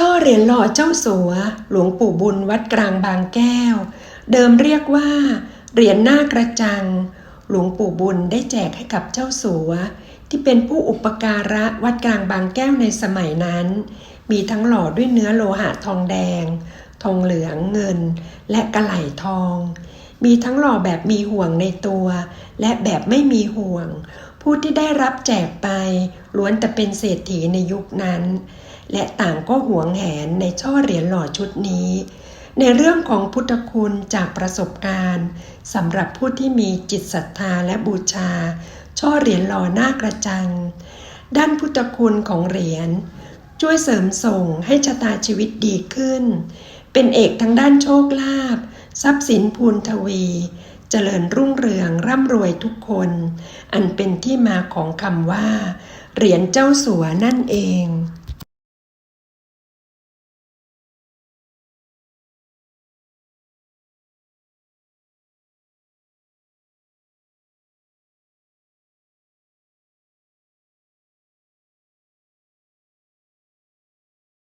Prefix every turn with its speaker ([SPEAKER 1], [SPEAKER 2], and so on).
[SPEAKER 1] ช่อเหรียญหล่อเจ้าสัว หลวงปู่บุญวัดกลางบางแก้ว เดิมเรียกว่า เหรียญหน้ากระจัง หลวงปู่บุญได้แจกให้กับเจ้าสัว ที่เป็นผู้อุปการะวัดกลางบางแก้วในสมัยนั้น มีทั้งหล่อด้วยเนื้อโลหะทองแดง ทองเหลืองเงิน และกระไหลทอง มีทั้งหล่อแบบมีห่วงในตัว และแบบไม่มีห่วง ผู้ที่ได้รับแจกไปล้วนแต่เป็นเศรษฐีในยุคนั้น และต่างก็หวงแหนในช่อเหรียญหล่อชุดนี้ ในเรื่องของพุทธคุณจากประสบการณ์สำหรับผู้ที่มีจิตศรัทธาและบูชา ช่อเหรียญหล่อหน้ากระจัง ด้านพุทธคุณของเหรียญช่วยเสริมส่งให้ชะตาชีวิตดีขึ้น เป็นเอกทั้งด้านโชคลาภทรัพย์สินพูนทวี เจริญรุ่งเรืองำรวยทุกคน อันเป็นที่มาของคำว่า เหรียญเจ้าสัวนั่นเอง